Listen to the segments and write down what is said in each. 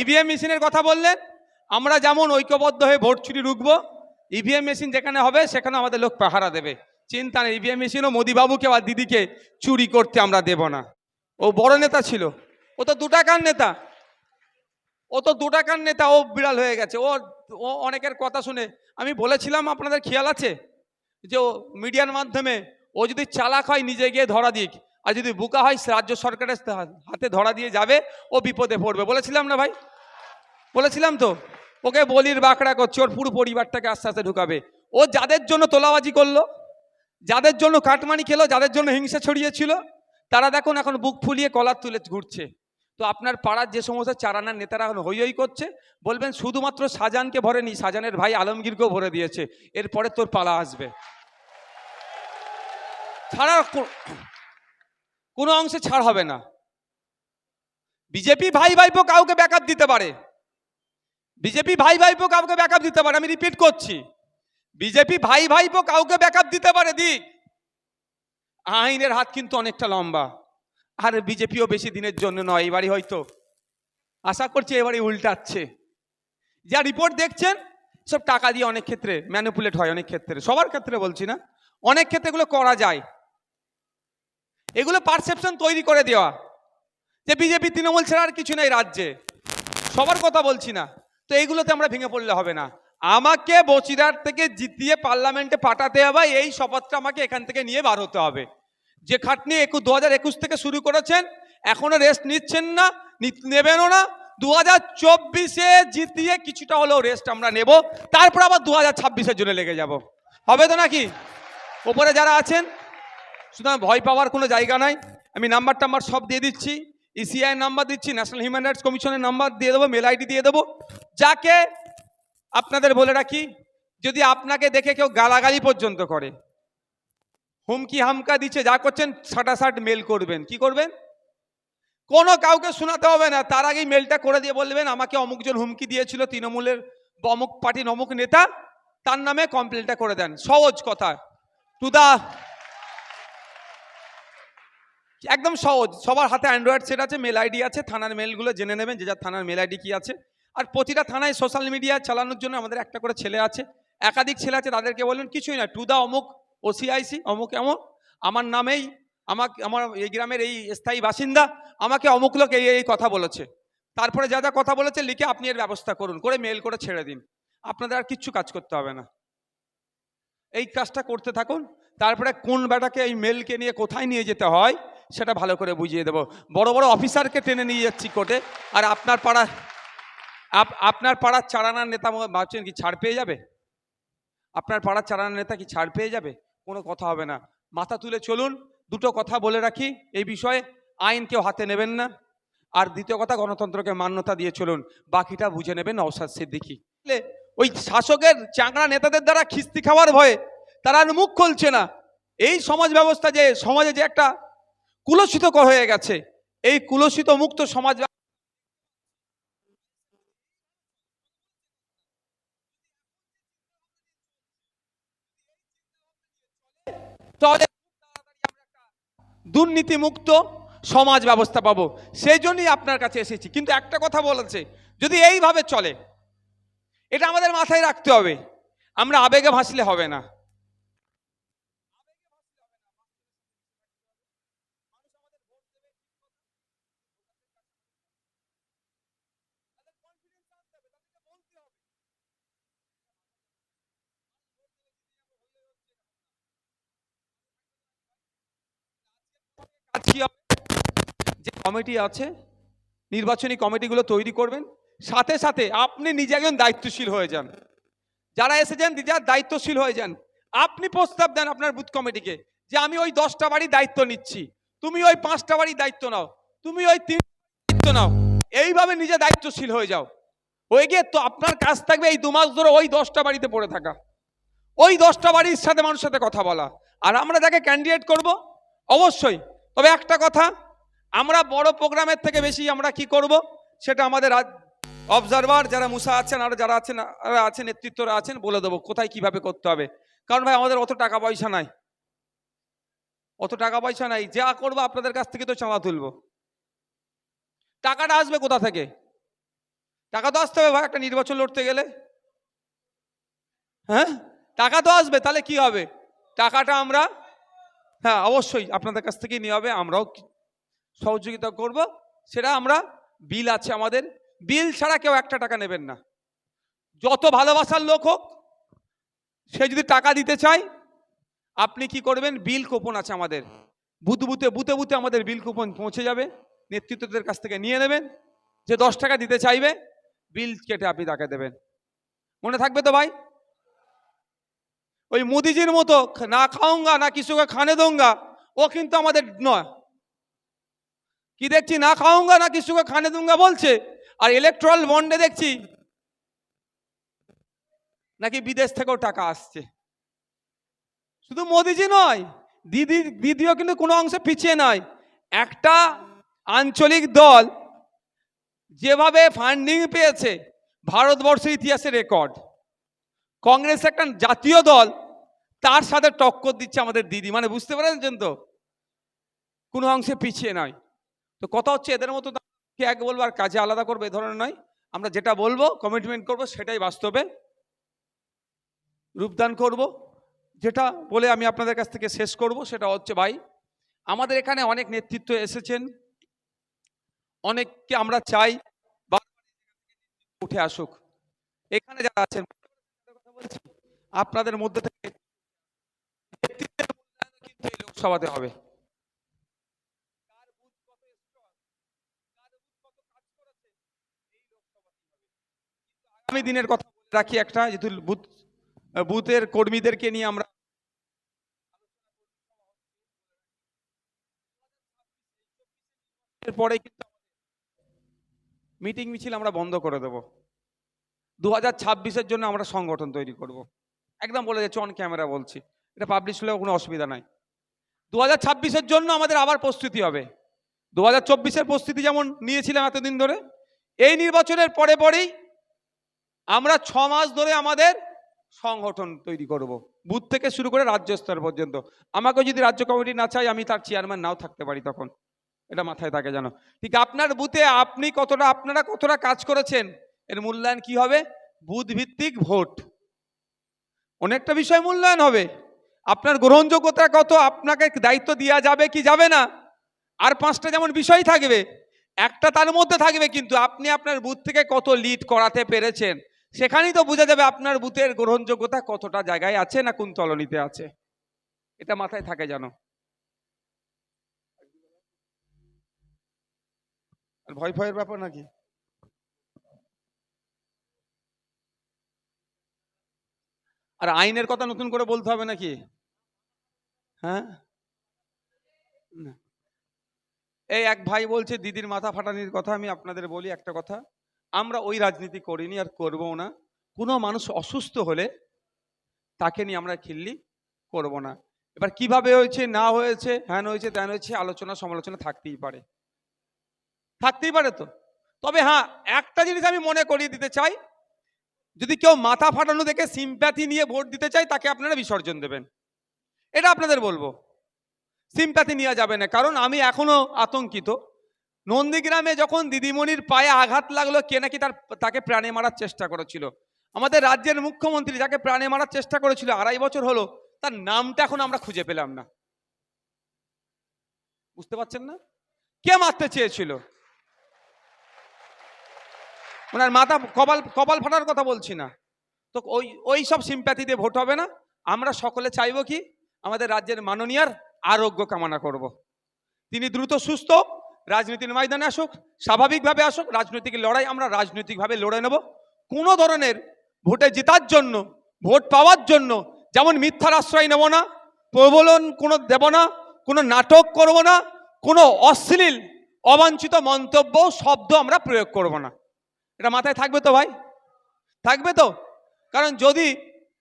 EVM মেশিনের কথা বললেন, আমরা যেমন ঐক্যবদ্ধ হয়ে ভোট চুরি রুখবো ইভিএম মেশিন যেখানে হবে সেখানে আমাদের লোক পাহারা দেবে। চিন্তা নেই ইভিএম মেশিনও মোদিবাবুকে বা দিদিকে চুরি করতে আমরা দেব না। ও বড় নেতা ছিল, ও তো দু টাকার নেতা। ও তো দু টাকার নেতা, ও বিড়াল হয়ে গেছে। ও ও অনেকের কথা শুনে আমি বলেছিলাম, আপনাদের খেয়াল আছে? যে ও মিডিয়ার মাধ্যমে ও যদি চালাক হয়, নিজে গিয়ে ধরা দিক। আর যদি বুকা হয় রাজ্য সরকারের হাতে ধরা দিয়ে যাবে, ও বিপদে পড়বে। বলেছিলাম না ভাই? বলেছিলাম তো? ওকে বলির বাঁকড়া করছে, ওর পুরো পরিবারটাকে আস্তে আস্তে ঢুকাবে। ও যাদের জন্য তোলাবাজি করল, যাদের জন্য কাটমানি খেলো, যাদের জন্য হিংসা ছড়িয়েছিল, তারা দেখুন এখন বুক ফুলিয়ে কলার তুলে ঘুরছে। তো আপনার পাড়ার যে সমস্ত চারানার নেতারা এখন হই করছে, বলবেন শুধুমাত্র সাজানকে ভরেনি, সাজানের ভাই আলমগীরকেও ভরে দিয়েছে। এরপরে তোর পালা আসবে। ছাড়া কোনো অংশে ছাড় হবে না। বিজেপি ভাই ভাইপো কাউকে ব্যাকআপ দিতে পারে। বিজেপি ভাই ভাইপো কাউকে ব্যাকআপ দিতে পারে, আমি রিপিট করছি। বিজেপি ভাই ভাইপো কাউকে ব্যাকআপ দিতে পারে, দিক। আইনের হাত কিন্তু অনেকটা লম্বা। আর বিজেপিও বেশি দিনের জন্য নয়, এবারই হয়তো। আশা করছি এবারে উল্টাচ্ছে। যা রিপোর্ট দেখছেন, সব টাকা দিয়ে অনেক ক্ষেত্রে ম্যানিপুলেট হয়, অনেক ক্ষেত্রে। সবার ক্ষেত্রে বলছি না। অনেক ক্ষেত্রে এগুলো করা যায়। এগুলো পারসেপশন তৈরি করে দেওয়া। যে বিজেপি, তৃণমূল ছাড়া আর কিছু নেই রাজ্যে। সবার কথা বলছি না। তো এইগুলোতে আমরা ভেঙে পড়লে হবে না। আমাকে বচিরার থেকে জিতিয়ে পার্লামেন্টে পাঠাতে হবে, এই শপথটা আমাকে এখান থেকে নিয়ে বার হতে হবে। যে খাটনি একু দু হাজার একুশ থেকে শুরু করেছেন, এখনও রেস্ট নিচ্ছেন না নেবেনও না। দু হাজার চব্বিশে জিতিয়ে কিছুটা হলেও রেস্ট আমরা নেব। তারপর আবার দু হাজার ছাব্বিশের জন্য লেগে যাব। হবে তো নাকি? ওপরে যারা আছেন সুতরাং ভয় পাওয়ার কোনো জায়গা নাই। আমি নাম্বার টাম্বার সব দিয়ে দিচ্ছি। ইসিআই নাম্বার দিচ্ছি ন্যাশনাল হিউম্যান রাইটস কমিশনের নাম্বার দিয়ে দেবো মেল আইডি দিয়ে দেবো। যাকে আপনাদের বলে রাখি, যদি আপনাকে দেখে কেউ গালাগালি পর্যন্ত করে, হুমকি হামকা দিচ্ছে, যা করছেন সাটাসাট মেল করবেন। কি করবেন? কোনো কাউকে শোনাতে হবে না। তার আগেই মেলটা করে দিয়ে বলবেন, আমাকে অমুকজন হুমকি দিয়েছিল, তৃণমূলের অমুক পার্টির অমুক নেতা, তার নামে কমপ্লেনটা করে দেন। সহজ কথা। টু দা একদম সহজ। সবার হাতে অ্যান্ড্রয়েড সেট আছে মেল আইডি আছে, থানার মেলগুলো জেনে নেবেন, যে যার থানার মেল আইডি কি আছে। আর প্রতিটা থানায় সোশ্যাল মিডিয়া চালানোর জন্য আমাদের একটা করে ছেলে আছে। একাধিক ছেলে আছে, তাদেরকে বলবেন কিছুই না টু দা অমুক ওসিআইসি অমুক এমন। আমার নামেই আমাকে, আমার এই গ্রামের এই স্থায়ী বাসিন্দা, আমাকে অমুক লোক এই এই কথা বলেছে। তারপরে যা যা কথা বলেছে, লিখে আপনি এর ব্যবস্থা করুন, করে মেল করে ছেড়ে দিন। আপনাদের আর কিচ্ছু কাজ করতে হবে না। এই কাজটা করতে থাকুন। তারপরে কোন বেটাকে এই মেলকে নিয়ে কোথায় নিয়ে যেতে হয় সেটা ভালো করে বুঝিয়ে দেবো। বড় বড় অফিসারকে টেনে নিয়ে যাচ্ছি কোর্টে। আর আপনার পাড়া, আপ- আপনার পাড়ার চারানার নেতা ভাবছেন কি ছাড় পেয়ে যাবে? আপনার পাড়ার চারানার নেতা কি ছাড় পেয়ে যাবে? কোনো কথা হবে না। মাথা তুলে চলুন, দুটো কথা বলে রাখি এই বিষয়ে। আইন কেউ হাতে নেবেন না। আর দ্বিতীয় কথা, গণতন্ত্রকে মান্যতা দিয়ে চলুন। বাকিটা বুঝে নেবেন নওসাদ সিদ্দিকি। ওই শাসকের চাংড়া নেতাদের দ্বারা খিস্তি খাওয়ার ভয়ে তারা মুখ খুলছে না। এই সমাজ ব্যবস্থা যে, সমাজে যে একটা কুলসিত হয়ে গেছে। এই কুলসিত মুক্ত সমাজ তাহলে সমাজ ব্যবস্থা পাবো। সেই জন্যই আপনার কাছে এসেছি। কিন্তু একটা কথা বলেছে, যদি এইভাবে চলে, এটা আমাদের মাথায় রাখতে হবে। আমরা আবেগে ভাসলে হবে না কাজ কি হবে? যে কমিটি আছে, নির্বাচনী কমিটিগুলো তৈরি করবেন। সাথে সাথে আপনি নিজে একজন দায়িত্বশীল হয়ে যান। যারা এসেছেন যার দায়িত্বশীল হয়ে যান। আপনি প্রস্তাব দেন আপনার বুথ কমিটিকে যে আমি ওই দশটা বাড়ি দায়িত্ব নিচ্ছি। তুমি ওই পাঁচটা বাড়ি দায়িত্ব নাও। তুমি ওই তিন দায়িত্ব নাও। এইভাবে নিজে দায়িত্বশীল হয়ে যাও। হয়ে গিয়ে তো আপনার কাজ থাকবে এই দু মাস ধরে ওই দশটা বাড়িতে পড়ে থাকা। ওই দশটা বাড়ির সাথে মানুষের সাথে কথা বলা। আর আমরা যাকে ক্যান্ডিডেট করব? অবশ্যই। তবে একটা কথা আমরা বড় প্রোগ্রামের থেকে বেশি আমরা কি করব? সেটা আমাদের অবজারভার যারা মুসা আছেন আর যারা আছেন আর আছেন নেতৃত্বরা আছেন বলে দেবো কোথায় কীভাবে করতে হবে। কারণ ভাই, আমাদের অত টাকা পয়সা নাই। অত টাকা পয়সা নাই। যা করব আপনাদের কাছ থেকে তো চাঁদা তুলবো। টাকাটা আসবে কোথা থেকে? টাকা তো আসতে হবে ভাই, একটা নির্বাচন লড়তে গেলে। হ্যাঁ? টাকা তো আসবে, তাহলে কি হবে? টাকাটা আমরা হ্যাঁ অবশ্যই আপনাদের কাছ থেকে নিয়ে হবে, আমরাও সহযোগিতা করব, সেটা আমরা বিল আছে আমাদের। বিল ছাড়া কেউ একটা টাকা নেবেন না। যত ভালোবাসার লোক হোক, সে যদি টাকা দিতে চায়, আপনি কি করবেন? বিল কুপন আছে আমাদের। বুথে বুতে বুথে আমাদের বিল কুপন পৌঁছে যাবে। নেতৃত্বদের কাছ থেকে নিয়ে নেবেন। যে দশ টাকা দিতে চাইবে, বিল কেটে আপনি তাকে দেবেন। মনে থাকবে তো ভাই? ওই মোদিজির মতো না খাওঙ্গা, না কিছুকে খানে দোঙ্গা, ও কিন্তু আমাদের নয়। কি দেখছি? না খাওঙ্গা না কিছুকে খানে দুঙ্গা বলছে? আর ইলেকট্রাল বন্ডে দেখছি, নাকি বিদেশ থেকেও টাকা আসছে। শুধু মোদিজি নয়, দিদি, দিদিও কিন্তু কোনো অংশে পিছিয়ে নয়। একটা আঞ্চলিক দল যেভাবে ফান্ডিং পেয়েছে, ভারতবর্ষের ইতিহাসে রেকর্ড কংগ্রেস একটা জাতীয় দল, তার সাথে টক্কর দিচ্ছে আমাদের দিদি। মানে বুঝতে পারছেন তো? কোনো অংশে পিছিয়ে নয়। তো কথা হচ্ছে এদের মতো কে এক বলব আর কাজে আলাদা করবে এ ধরনের নয়। আমরা যেটা বলব কমিটমেন্ট করব, সেটাই বাস্তবে রূপদান করব। যেটা বলে আমি আপনাদের কাছ থেকে শেষ করব, সেটা হচ্ছে ভাই, আমাদের এখানে অনেক নেতৃত্ব এসেছেন। অনেককে আমরা চাই উঠে আসুক। এখানে যারা আছেন, আপনাদের মধ্যে থেকে লোকসভাতে হবে কার বুথ কত strong, কার বুথ কত কাজ করেছে, এই লোকসভাতেই হবে। কিন্তু আগামী দিনের কথা রাখি একটা যেহেতু বুথ বুথের কর্মীদেরকে নিয়ে আমরা পরে কিন্তু মিটিং মিছিল আমরা বন্ধ করে দেব। দু হাজার ছাব্বিশের জন্য আমরা সংগঠন তৈরি করব। একদম বলে যাচ্ছে অন ক্যামেরা বলছি। এটা পাবলিশ হলেও কোনো অসুবিধা নাই। দু হাজার ছাব্বিশের জন্য আমাদের আবার প্রস্তুতি হবে। দু হাজার চব্বিশের প্রস্তুতি যেমন নিয়েছিলাম এতদিন ধরে, এই নির্বাচনের পরে পরেই আমরা ছ মাস ধরে আমাদের সংগঠন তৈরি করব। বুথ থেকে শুরু করে রাজ্য স্তর পর্যন্ত। আমাকে যদি রাজ্য কমিটি না চাই আমি তার চেয়ারম্যান নাও থাকতে পারি তখন। এটা মাথায় থাকে জানো ঠিক আপনার বুথে আপনি কতটা, আপনারা কতটা কাজ করেছেন, এর মূল্যায়ন কি হবে? বুথ ভিত্তিক ভোট। অনেকটা বিষয় মূল্যায়ন হবে। আপনার গ্রহণযোগ্যতা কত, আপনাকে দায়িত্ব দেওয়া যাবে কি যাবে না, আর পাঁচটা যেমন বিষয় থাকবে, একটা তার মধ্যে থাকবে কিন্তু আপনি আপনার বুথ থেকে কত লিড করাতে পেরেছেন সেখানেই তো বোঝা যাবে আপনার বুথের গ্রহণযোগ্যতা কতটা জায়গায় আছে না কোন তলনিতে আছে। এটা মাথায় থাকে জানো ভয় ভয়ের ব্যাপার নাকি? আর আইনের কথা নতুন করে বলতে হবে নাকি? হ্যাঁ? এই এক ভাই বলছে, দিদির মাথা ফাটানির কথা আমি আপনাদের বলি একটা কথা। আমরা ওই রাজনীতি করিনি আর করব না। কোনো মানুষ অসুস্থ হলে তাকে নিয়ে আমরা খিল্লি করব না। এবার কীভাবে হয়েছে, না হয়েছে, হ্যান হয়েছে, ত্যান হয়েছে, আলোচনা, সমালোচনা থাকতেই পারে। থাকতেই পারে তো। তবে হ্যাঁ একটা জিনিস আমি মনে করিয়ে দিতে চাই। যদি কেউ মাথা ফাটানো দেখে সিম্প্যাথি নিয়ে ভোট দিতে চায়, তাকে আপনারা বিসর্জন দেবেন। এটা আপনাদের বলব। সিম্প্যাথি নেওয়া যাবে না। কারণ আমি এখনও আতঙ্কিত। নন্দীগ্রামে যখন দিদিমণির পায়ে আঘাত লাগল, কে নাকি তার, তাকে প্রাণে মারার চেষ্টা করেছিল? আমাদের রাজ্যের মুখ্যমন্ত্রী যাকে প্রাণে মারার চেষ্টা করেছিল আড়াই বছর হলো, তার নামটা এখন আমরা খুঁজে পেলাম না। বুঝতে পারছেন না? কে মারতে চেয়েছিল? ওনার মাথা কপাল কপাল ফাটার কথা বলছি না। তো ওই ওই সব সিম্প্যাথিতে ভোট হবে না। আমরা সকলে চাইব কি? আমাদের রাজ্যের মাননীয়ার আরোগ্য কামনা করব। তিনি দ্রুত সুস্থ রাজনীতির ময়দানে আসুক, স্বাভাবিকভাবে আসুক, রাজনৈতিক লড়াই আমরা রাজনৈতিকভাবে লড়ে নেব। কোনো ধরনের ভোটে জেতার জন্য, ভোট পাওয়ার জন্য যেমন মিথ্যার আশ্রয় নেব না, প্রবলন কোনো দেব না, কোনো নাটক করব না, কোনো অশ্লীল, অবাঞ্ছিত মন্তব্য, শব্দ আমরা প্রয়োগ করব না। এটা মাথায় থাকবে তো ভাই? থাকবে তো? কারণ যদি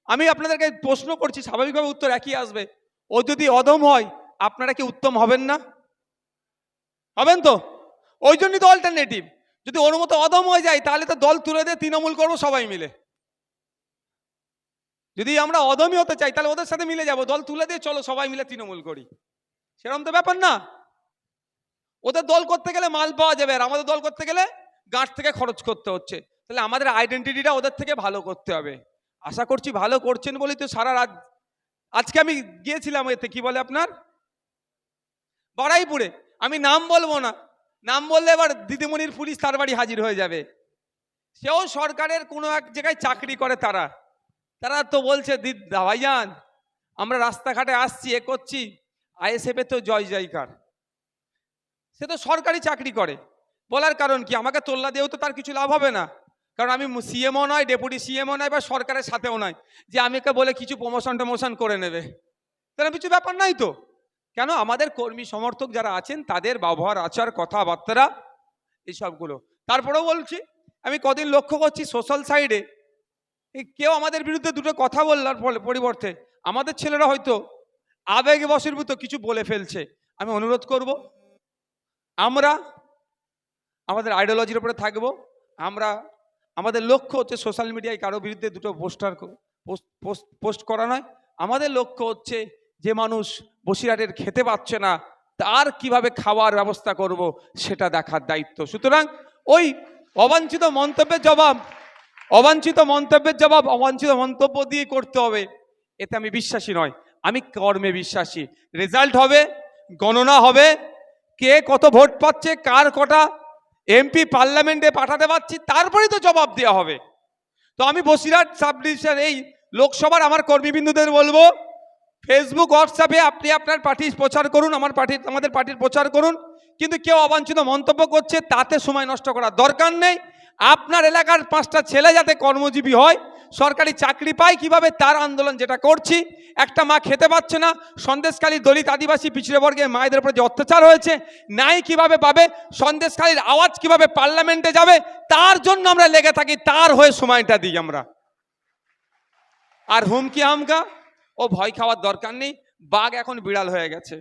আমি আপনাদেরকে প্রশ্ন করছি, স্বাভাবিকভাবে উত্তর একই আসবে। ও যদি অদম হয়, আপনারা কি উত্তম হবেন না? হবেন তো? ওই জন্যই তো অল্টারনেটিভ যদি ওর মতো অদম হয়ে যায় তাহলে তো দল তুলে দিয়ে তৃণমূল করব সবাই মিলে। যদি আমরা অদমই হতে চাই, তাহলে ওদের সাথে মিলে যাব। দল তুলে দিয়ে চলো, সবাই মিলে তৃণমূল করি। সেরকম তো ব্যাপার না। ওদের দল করতে গেলে মাল পাওয়া যাবে, আর আমাদের দল করতে গেলে গাঁট থেকে খরচ করতে হচ্ছে। তাহলে আমাদের আইডেন্টিটিটা ওদের থেকে ভালো করতে হবে। আশা করছি ভালো করছেন বলেই তো সারা রাত আজকে আমি গিয়েছিলাম এতে, কি বলে আপনার? বড়াইপুরে। আমি নাম বলব না। নাম বললে এবার দিদিমণির পুলিশ তার বাড়ি হাজির হয়ে যাবে। সেও সরকারের কোনো এক জায়গায় চাকরি করে তারা। তারা তো বলছে দিদ ভাইজান আমরা রাস্তাঘাটে আসছি, এ করছি, আইএসএফে তো জয় জয়কার। সে তো সরকারি চাকরি করে। বলার কারণ কি? আমাকে তোল্লা দিয়েও তো তার কিছু লাভ হবে না। কারণ আমি সিএমও নয়, ডেপুটি সিএমও নয় বা সরকারের সাথেও নয় যে আমি বলে কিছু প্রমোশন টমোশন করে নেবে। তাহলে কিছু ব্যাপার নাই তো? কেন আমাদের কর্মী সমর্থক যারা আছেন, তাদের ব্যবহার, আচার, কথাবার্তা এইসবগুলো তারপরেও বলছি, আমি কদিন লক্ষ্য করছি সোশ্যাল সাইডে কেউ আমাদের বিরুদ্ধে দুটো কথা বললার পরিবর্তে আমাদের ছেলেরা হয়তো আবেগে বশীভূত কিছু বলে ফেলছে। আমি অনুরোধ করব, আমরা আমাদের আইডিওলজির উপরে থাকব। আমরা আমাদের লক্ষ্য হচ্ছে সোশ্যাল মিডিয়ায় কারও বিরুদ্ধে দুটো পোস্টার পোস্ট পোস্ট করা নয়। আমাদের লক্ষ্য হচ্ছে যে মানুষ বসিরহাটের খেতে পাচ্ছে না, তার কীভাবে খাওয়ার ব্যবস্থা করব সেটা দেখার দায়িত্ব। সুতরাং ওই অবাঞ্ছিত মন্তব্যের জবাব, অবাঞ্ছিত মন্তব্যের জবাব অবাঞ্ছিত মন্তব্য দিয়ে করতে হবে, এতে আমি বিশ্বাসী নয়, আমি কর্মে বিশ্বাসী। রেজাল্ট হবে, গণনা হবে, কে কত ভোট পাচ্ছে, কার কটা এমপি পার্লামেন্টে পাঠাতে পারছি, তারপরেই তো জবাব দেওয়া হবে। তো আমি বসিরহাট সাব এই লোকসভার আমার কর্মীবিন্দুদের বলব ফেসবুক হোয়াটসঅ্যাপে আপনি আপনার পার্টির প্রচার করুন, আমার পার্টির আমাদের পার্টির প্রচার করুন। কিন্তু কেউ অবাঞ্ছিত মন্তব্য করছে, তাতে সময় নষ্ট করার দরকার নেই। আপনার এলাকার পাঁচটা ছেলে যাতে কর্মজীবী হয়, সরকারি চাকরি পায়, কীভাবে তার আন্দোলন যেটা করছি, একটা মা খেতে পাচ্ছে না। সন্দেশখালী দলিত আদিবাসী পিছিয়ে বর্গের মায়েদের উপর যে অত্যাচার হয়েছে নাই কীভাবে পাবে সন্দেশকালীর আওয়াজ কীভাবে পার্লামেন্টে যাবে, তার জন্য আমরা লেগে থাকি, তার হয়ে সময়টা দিই আমরা। আর হুমকি হামকা? ও ভয় খাওয়ার দরকার নেই। বাঘ এখন বিড়াল হয়ে গেছে।